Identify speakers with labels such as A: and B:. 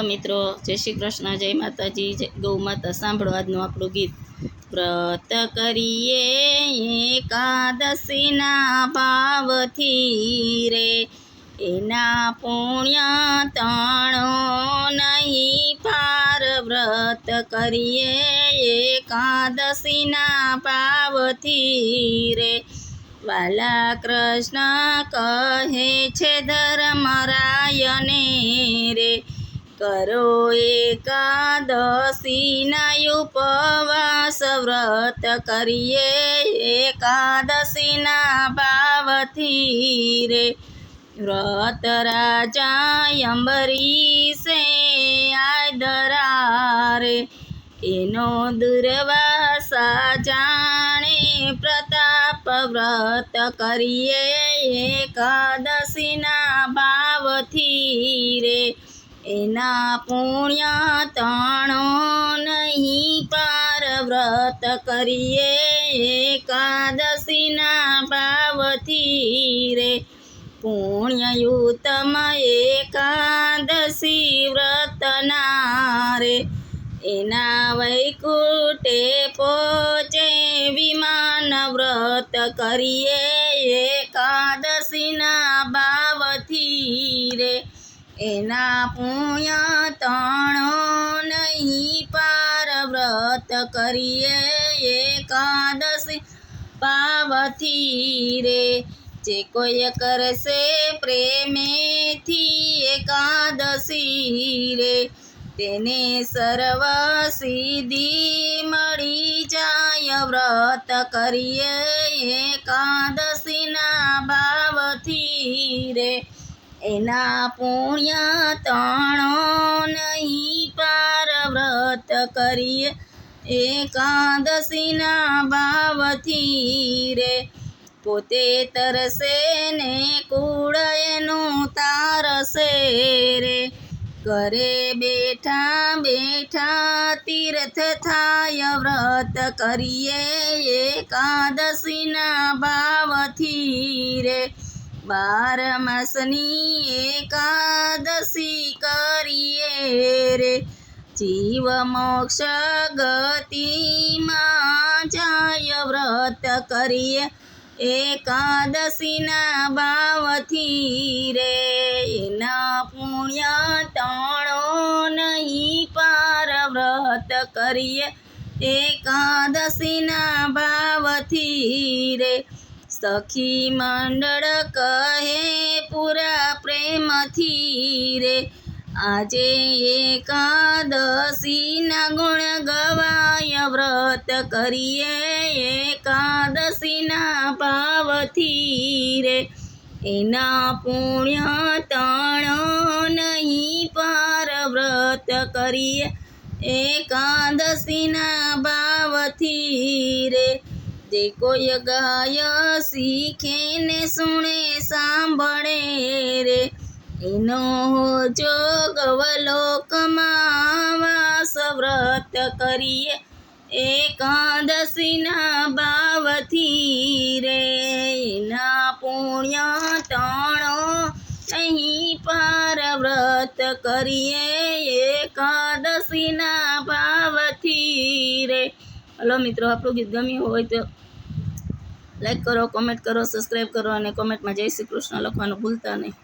A: Hello મિત્રો, જય શ્રી કૃષ્ણ, જય માતાજી, જય ગૌ માતા. સાંભળો આજનું આપણું ગીત. વ્રત કરીએ એકાદશીના ભાવથી રે. એના પુણ્ય તાણો નહીં પાર. વ્રત કરીએ એકાદશીના ભાવથી રે. વાલા કૃષ્ણ કહે છે ધર્મરાયને રે. કરો એકાદશીના ઉપવાસ વ્રત કરીએ, એકાદશીના ભાવથી રે. વ્રત રાજા અંબરીશે આદરારે એનો દુર્વાસા જાણે પ્રતાપ વ્રત કરીએ એકાદશીના એના પુણ્ય તણો નહીં પાર વ્રત કરીએ. એકાદશીના ભાવથી રે. પુણ્યયુતમ એકાદશી વ્રતના રે. એના વૈકુટે પહોંચે વિમાન વ્રત કરીએ. એકાદશીના રે એના પુણ્ય તણો નહીં પાર વ્રત કરીએ એકાદશી પાવથી રે. જે કોઈ કરશે પ્રેમેથી એકાદશી રે. તેને સર્વ સિદ્ધિ મળી જાય વ્રત કરીએ એકાદશીના ભાવથી રે. એના પુણ્ય તણો નહીં પાર વ્રત કરીએ. એકાદશીના ભાવથી રે, પોતે તરસે ને કુળ તારસે રે. ઘરે બેઠા બેઠા તીર્થ થાય વ્રત કરીએ. એકાદશીના ભાવથી રે બાર માસની એકાદશી કરીએ રે. જીવ મોક્ષ ગતિમાં જાય વ્રત કરીએ. એકાદશીના ભાવથી રે. એના પુણ્ય તણો નહીં પાર વ્રત કરીએ. એકાદશીના ભાવથી રે. સખી મંડળ કહે, પૂરા પ્રેમથી રે. આજે એકાદશીના ગુણ ગવાય, વ્રત કરીએ એકાદશીના ભાવથી રે. એના પુણ્ય તણ નહીં પાર, વ્રત કરીએ એકાદશીના ભાવથી રે. જે કોઈ ગાય શીખે ને સુણે સાંભળે રે એનો જોગવલોકમાં વાસ વ્રત કરીએ એકાદશીના ભાવથી રે એના પુણ્ય તણો અહીં પાર વ્રત કરીએ એકાદશીના ભાવથી રે હલો મિત્રો, આપણું ગીત ગમ્યું હોય તો લાઈક કરો કોમેન્ટ કરો સબસ્ક્રાઈબ કરો અને કોમેન્ટમાં જય શ્રી કૃષ્ણ લખવાનું ભૂલતા નહીં.